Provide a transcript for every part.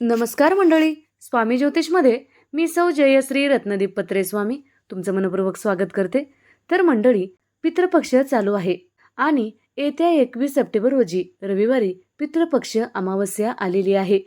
नमस्कार मंडळी स्वामी ज्योतिषमध्ये मी सौ जयश्री रत्नदीप पत्रे स्वामी तुमचं मनपूर्वक स्वागत करते. तर मंडळी पितृपक्ष चालू आहे आणि येत्या एकवीस सप्टेंबर रोजी रविवारी पितृपक्ष अमावस्या आलेली आहे.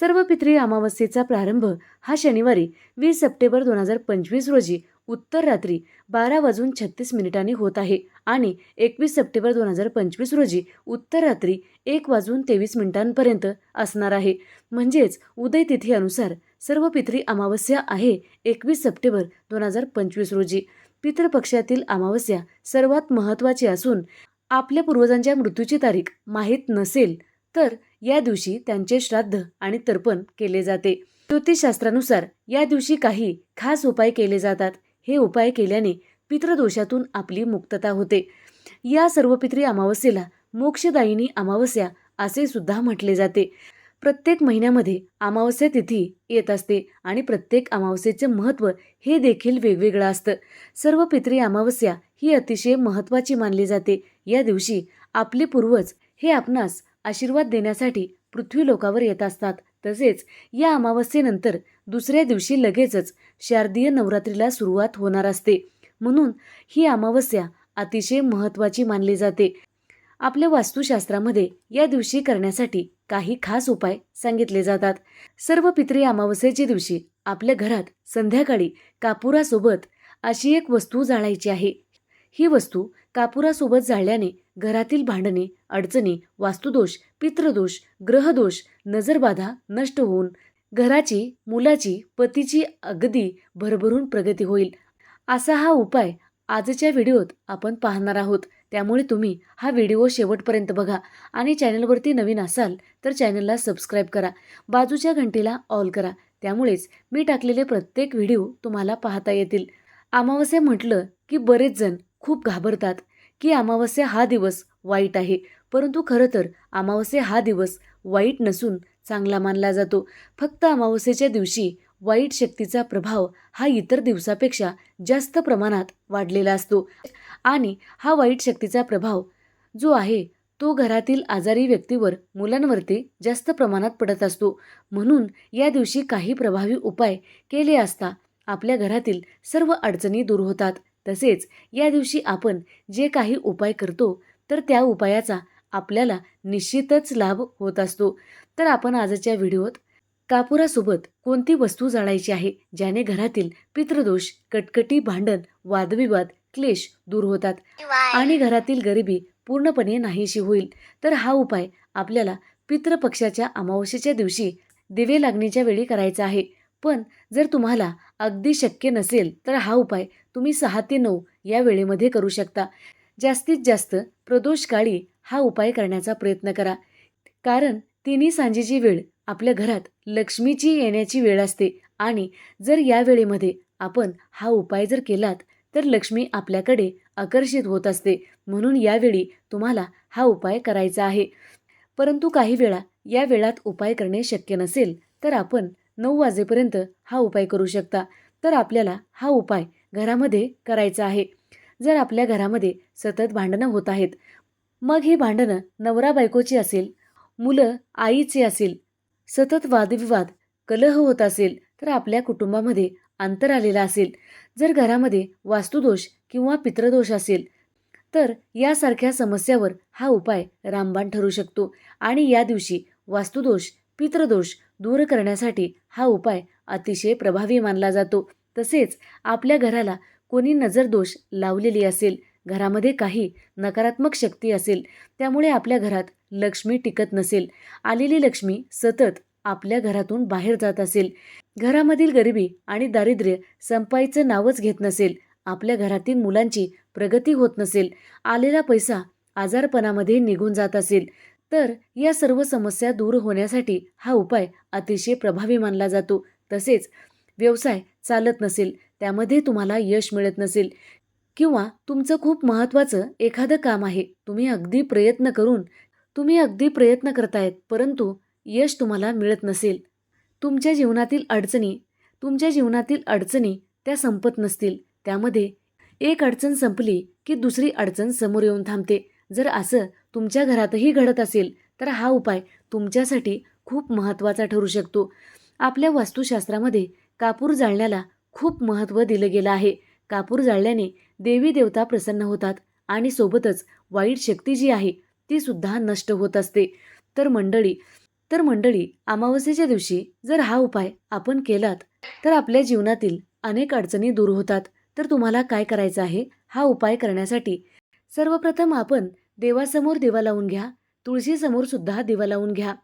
सर्व पितृ अमावस्येचा प्रारंभ हा शनिवारी वीस सप्टेंबर दोन हजार पंचवीस रोजी उत्तर रात्री बारा वाजून छत्तीस मिनिटांनी होत आहे आणि एकवीस सप्टेंबर दोन हजार पंचवीस रोजी उत्तर रात्री एक वाजून तेवीस मिनिटांपर्यंत असणार आहे. म्हणजेच उदय तिथीनुसार सर्व पितरी अमावस्या आहे एकवीस सप्टेंबर दोन हजार पंचवीस रोजी. पितृपक्षातील अमावस्या सर्वात महत्त्वाची असून आपल्या पूर्वजांच्या मृत्यूची तारीख माहीत नसेल तर या दिवशी त्यांचे श्राद्ध आणि तर्पण केले जाते. ज्योतिषशास्त्रानुसार या दिवशी काही खास उपाय केले जातात. हे उपाय केल्याने पितृदोषातून आपली मुक्तता होते. या सर्व पितरी अमावस्येला मोक्षदायिनी अमावस्या असे सुद्धा म्हटले जाते. प्रत्येक महिन्यामध्ये अमावस्या तिथी येत असते आणि प्रत्येक अमावस्येचे महत्त्व हे देखील वेगवेगळं असतं. सर्व पितरी अमावस्या ही अतिशय महत्त्वाची मानली जाते. या दिवशी आपले पूर्वज हे आपणास आशीर्वाद देण्यासाठी पृथ्वी लोकावर येत असतात. तसेच या अमावस्येनंतर दुसऱ्या दिवशी लगेचच शारदीय नवरात्रीला सुरुवात होणार असते. म्हणून ही अमावस्या अतिशय महत्त्वाची मानली जाते. आपल्या वास्तुशास्त्रामध्ये या दिवशी करण्यासाठी काही खास उपाय सांगितले जातात. सर्व पितरी अमावस्येच्या दिवशी आपल्या घरात संध्याकाळी कापुरासोबत अशी एक वस्तू जाळायची आहे. ही वस्तू कापुरासोबत जाळल्याने घरातील भांडणे अडचणी वास्तुदोष पितृदोष ग्रहदोष नजरबाधा नष्ट होऊन घराची मुलाची पतीची अगदी भरभरून प्रगती होईल. असा हा उपाय आजच्या व्हिडिओत आपण पाहणार आहोत. त्यामुळे तुम्ही हा व्हिडिओ शेवटपर्यंत बघा आणि चॅनलवरती नवीन असाल तर चॅनलला सबस्क्राईब करा. बाजूच्या घंटीला ऑल करा. त्यामुळेच मी टाकलेले प्रत्येक व्हिडिओ तुम्हाला पाहता येतील. अमावस्या म्हटलं की बरेच जण खूप घाबरतात की अमावस्या हा दिवस वाईट आहे. परंतु खरं तर अमावस्या हा दिवस वाईट नसून चांगला मानला जातो. फक्त अमावस्येच्या दिवशी वाईट शक्तीचा प्रभाव हा इतर दिवसापेक्षा जास्त प्रमाणात वाढलेला असतो. आणि हा वाईट शक्तीचा प्रभाव जो आहे तो घरातील आजारी व्यक्तीवर मुलांवरती जास्त प्रमाणात पडत असतो. म्हणून या दिवशी काही प्रभावी उपाय केले असता आपल्या घरातील सर्व अडचणी दूर होतात. तसेच या दिवशी आपण जे काही उपाय करतो तर त्या उपायाचा आपल्याला निश्चितच लाभ होत असतो. तर आपण आजच्या व्हिडिओत कापुरासोबत कोणती वस्तू जाळायची आहे ज्याने घरातील पितृदोष कटकटी भांडण वादविवाद क्लेश दूर होतात आणि घरातील गरिबी पूर्णपणे नाहीशी होईल? तर हा उपाय आपल्याला पितृपक्षाच्या अमावस्येच्या दिवशी दिवे लागण्याच्या वेळी करायचा आहे. पण जर तुम्हाला अगदी शक्य नसेल तर हा उपाय तुम्ही सहा ते नऊ या वेळेमध्ये करू शकता. जास्तीत जास्त प्रदोषकाळी हा उपाय करण्याचा प्रयत्न करा. कारण तिन्ही सांजेची वेळ आपल्या घरात लक्ष्मीची येण्याची वेळ असते आणि जर या वेळेमध्ये आपण हा उपाय जर केलात तर लक्ष्मी आपल्याकडे आकर्षित होत असते. म्हणून यावेळी तुम्हाला हा उपाय करायचा आहे. परंतु काही वेळा या वेळात उपाय करणे शक्य नसेल तर आपण नऊ वाजेपर्यंत हा उपाय करू शकता. तर आपल्याला हा उपाय घरामध्ये करायचा आहे. जर आपल्या घरामध्ये सतत भांडणं होत आहेत मग ही भांडणं नवरा बायकोची असेल मुलं आईचे असेल सतत वादविवाद कलह होत असेल तर आपल्या कुटुंबामध्ये अंतर आलेला असेल. जर घरामध्ये वास्तुदोष किंवा पितृदोष असेल तर यासारख्या समस्यावर हा उपाय रामबाण ठरू शकतो आणि या दिवशी वास्तुदोष पितृदोष दूर करण्यासाठी हा उपाय अतिशय प्रभावी मानला जातो. तसेच आपल्या घराला कोणी नजरदोष लावलेली असेल घरामध्ये काही नकारात्मक शक्ती असेल त्यामुळे आपल्या घरात लक्ष्मी टिकत नसेल. आलेली लक्ष्मी सतत आपल्या घरातून बाहेर जात असेल. घरामधील गरिबी आणि दारिद्र्य संपायचं नावच घेत नसेल. आपल्या घरातील मुलांची प्रगती होत नसेल. आलेला पैसा आजारपणामध्ये निघून जात असेल. तर या सर्व समस्या दूर होण्यासाठी हा उपाय अतिशय प्रभावी मानला जातो. तसेच व्यवसाय चालत नसेल त्यामध्ये तुम्हाला यश मिळत नसेल किंवा तुमचं खूप महत्त्वाचं एखादं काम आहे तुम्ही अगदी प्रयत्न करून तुम्ही अगदी प्रयत्न करतायत परंतु यश तुम्हाला मिळत नसेल. तुमच्या जीवनातील अडचणी तुमच्या जीवनातील अडचणी त्या संपत नसतील. त्यामध्ये एक अडचण संपली की दुसरी अडचण समोर येऊन थांबते. जर असं तुमच्या घरातही घडत असेल तर हा उपाय तुमच्यासाठी खूप महत्त्वाचा ठरू शकतो. आपल्या वास्तुशास्त्रामध्ये कापूर जाळण्याला खूप महत्त्व दिलं गेलं आहे. कापूर जाळल्याने देवी देवता प्रसन्न होतात आणि सोबतच वाईट शक्ती जी आहे ती सुद्धा नष्ट होत असते. तर मंडळी तर मंडळी अमावस्येच्या दिवशी जर हा उपाय आपण केलात तर आपल्या जीवनातील अनेक अडचणी दूर होतात. तर तुम्हाला काय करायचं आहे? हा उपाय करण्यासाठी सर्वप्रथम आपण देवासमोर दिवा लावून घ्या. तुळशीसमोर सुद्धा दिवा लावून घ्या.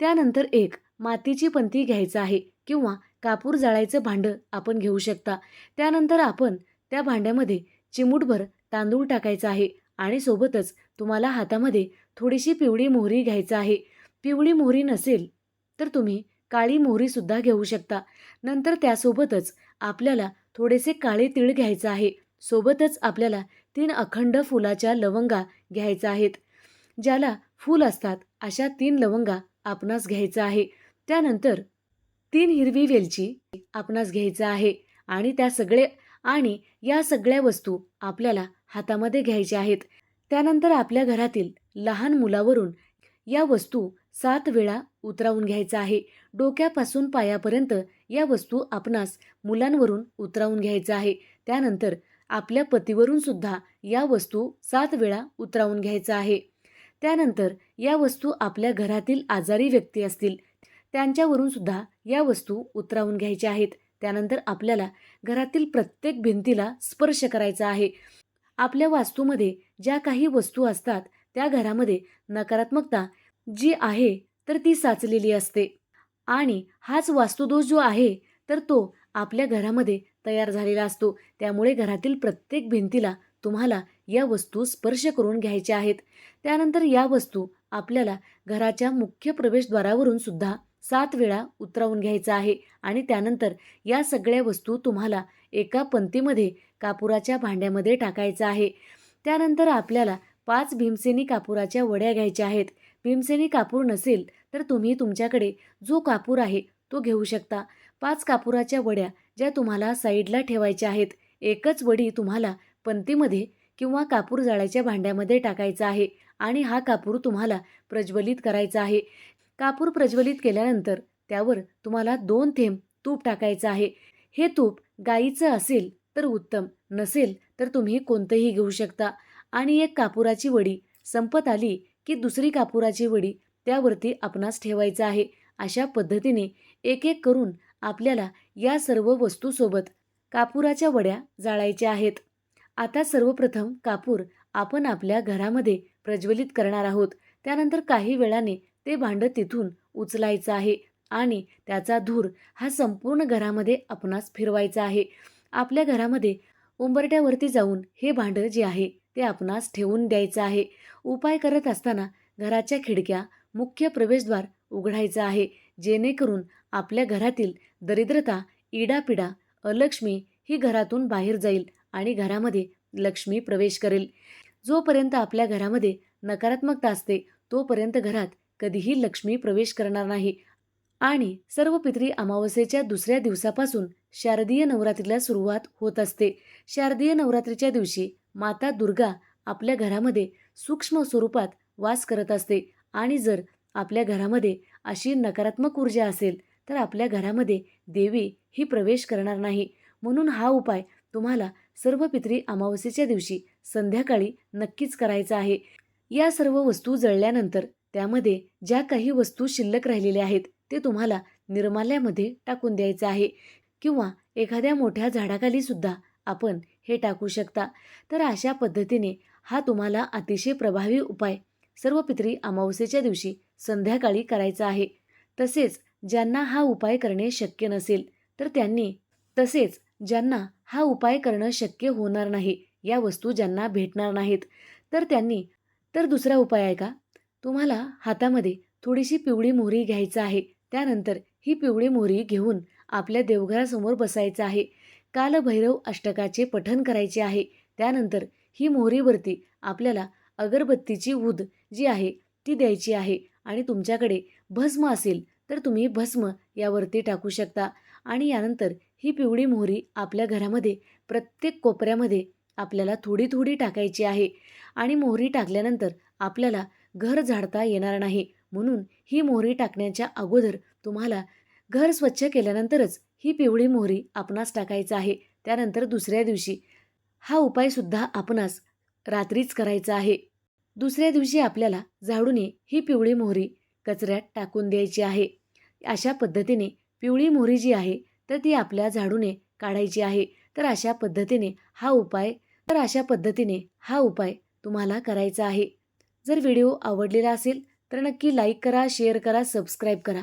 त्यानंतर एक मातीची पंती घ्यायचं आहे किंवा कापूर जाळायचं भांडं आपण घेऊ शकता. त्यानंतर आपण त्या भांड्यामध्ये चिमूटभर तांदूळ टाकायचा आहे आणि सोबतच तुम्हाला हातामध्ये थोडीशी पिवळी मोहरी घ्यायचं आहे. पिवळी मोहरी नसेल तर तुम्ही काळी मोहरीसुद्धा घेऊ शकता. नंतर त्यासोबतच आपल्याला थोडेसे काळे तीळ घ्यायचं आहे. सोबतच आपल्याला तीन अखंड फुलाच्या लवंगा घ्यायच्या आहेत. ज्याला फूल असतात अशा तीन लवंगा आपणास घ्यायचं आहे. त्यानंतर तीन हिरवी वेलची आपणास घ्यायचं आहे आणि त्या सगळे आणि या सगळ्या वस्तू आपल्याला हातामध्ये घ्यायच्या आहेत. त्यानंतर आपल्या घरातील लहान मुलावरून या वस्तू सात वेळा उतरावून घ्यायचा आहे. डोक्यापासून पायापर्यंत या वस्तू आपणास मुलांवरून उतरावून घ्यायचा आहे. त्यानंतर आपल्या पतीवरून सुद्धा या वस्तू सात वेळा उतरावून घ्यायचा आहे. त्यानंतर या वस्तू आपल्या घरातील आजारी व्यक्ती असतील त्यांच्यावरून सुद्धा या वस्तू उतरावून घ्यायच्या आहेत. त्यानंतर आपल्याला घरातील प्रत्येक भिंतीला स्पर्श करायचा आहे. आपल्या वास्तूमध्ये ज्या काही वस्तू असतात त्या घरामध्ये नकारात्मकता जी आहे तर ती साचलेली असते. आणि हाच वास्तुदोष जो आहे तर तो आपल्या घरामध्ये तयार झालेला असतो. त्यामुळे घरातील प्रत्येक भिंतीला तुम्हाला या वस्तू स्पर्श करून घ्यायच्या आहेत. त्यानंतर या वस्तू आपल्याला घराच्या मुख्य प्रवेशद्वारावरून सुद्धा सात वेळा उतरवून घ्यायचा आहे. आणि त्यानंतर या सगळ्या वस्तू तुम्हाला एका पंक्तीमध्ये कापुराच्या भांड्यामध्ये टाकायचं आहे. त्यानंतर आपल्याला पाच भीमसेनी कापुराच्या वड्या घ्यायच्या आहेत. भीमसेनी कापूर नसेल तर तुम्ही तुमच्याकडे जो कापूर आहे तो घेऊ शकता. पाच कापुराच्या वड्या ज्या तुम्हाला साईडला ठेवायच्या आहेत. एकच वडी तुम्हाला पंतीमध्ये किंवा कापूर जाळ्याच्या भांड्यामध्ये टाकायचा आहे आणि हा कापूर तुम्हाला प्रज्वलित करायचा आहे. कापूर प्रज्वलित केल्यानंतर त्यावर तुम्हाला दोन थेंब तूप टाकायचं आहे. हे तूप गाईचं असेल तर उत्तम. नसेल तर तुम्ही कोणतंही घेऊ शकता. आणि एक कापुराची वडी. संपत आली की दुसरी कापुराची वडी त्यावरती आपणास ठेवायचं आहे. अशा पद्धतीने एक एक करून आपल्याला या सर्व वस्तूसोबत कापुराच्या वड्या जाळायच्या आहेत. आता सर्वप्रथम कापूर आपण आपल्या घरामध्ये प्रज्वलित करणार आहोत. त्यानंतर काही वेळाने ते भांडं तिथून उचलायचं आहे आणि त्याचा धूर हा संपूर्ण घरामध्ये आपणास फिरवायचा आहे. आपल्या घरामध्ये उंबरट्यावरती जाऊन हे भांडं जे आहे ते आपणास ठेवून द्यायचं आहे. उपाय करत असताना घराच्या खिडक्या मुख्य प्रवेशद्वार उघडायचं आहे. जेणेकरून आपल्या घरातील दरिद्रता इडापिडा अलक्ष्मी ही घरातून बाहेर जाईल आणि घरामध्ये लक्ष्मी प्रवेश करेल. जोपर्यंत आपल्या घरामध्ये नकारात्मकता असते तोपर्यंत घरात कधीही लक्ष्मी प्रवेश करणार नाही. आणि सर्व पितरी अमावस्येच्या दुसऱ्या दिवसापासून शारदीय नवरात्रीला सुरुवात होत असते. शारदीय नवरात्रीच्या दिवशी माता दुर्गा आपल्या घरामध्ये सूक्ष्म स्वरूपात वास करत असते आणि जर आपल्या घरामध्ये अशी नकारात्मक ऊर्जा असेल तर आपल्या घरामध्ये देवी ही प्रवेश करणार नाही. म्हणून हा उपाय तुम्हाला सर्व पितरी अमावस्येच्या दिवशी संध्याकाळी नक्कीच करायचा आहे. या सर्व वस्तू जळल्यानंतर त्यामध्ये ज्या काही वस्तू शिल्लक राहिलेल्या आहेत ते तुम्हाला निर्माल्यामध्ये टाकून द्यायचं आहे. किंवा एखाद्या मोठ्या झाडाखाली सुद्धा आपण हे टाकू शकता. तर अशा पद्धतीने हा तुम्हाला अतिशय प्रभावी उपाय सर्व पितरी अमावस्येच्या दिवशी संध्याकाळी करायचा आहे. तसेच ज्यांना हा उपाय करणे शक्य नसेल तर त्यांनी तसेच ज्यांना हा उपाय करणं शक्य होणार नाही या वस्तू ज्यांना भेटणार नाहीत तर त्यांनी तर दुसरा उपाय आहे का? तुम्हाला हातामध्ये थोडीशी पिवळी मोहरी घ्यायचं आहे. त्यानंतर ही पिवळी मोहरी घेऊन आपल्या देवघरासमोर बसायचं आहे. कालभैरव अष्टकाचे पठन करायचे आहे. त्यानंतर ही मोहरीवरती आपल्याला अगरबत्तीची उद जी आहे ती द्यायची आहे आणि तुमच्याकडे भस्म असेल तर तुम्ही भस्म यावरती टाकू शकता. आणि यानंतर ही पिवळी मोहरी आपल्या घरामध्ये प्रत्येक कोपऱ्यामध्ये आपल्याला थोडी थोडी टाकायची आहे. आणि मोहरी टाकल्यानंतर आपल्याला घर झाडता येणार नाही. म्हणून ही मोहरी टाकण्याच्या अगोदर तुम्हाला घर स्वच्छ केल्यानंतरच ही पिवळी मोहरी आपणास टाकायचं आहे त्यानंतर दुसऱ्या दिवशी. हा उपायसुद्धा आपणास रात्रीच करायचा आहे. दुसऱ्या दिवशी आपल्याला झाडूने ही पिवळी मोहरी कचऱ्यात टाकून द्यायची आहे. अशा पद्धतीने पिवळी मोहरी जी आहे तर ती आपल्या झाडूने काढायची आहे. तर अशा पद्धतीने हा उपाय तर अशा पद्धतीने हा उपाय तुम्हाला करायचा आहे. जर व्हिडिओ आवडलेला असेल तर नक्की लाईक करा शेअर करा सबस्क्राईब करा.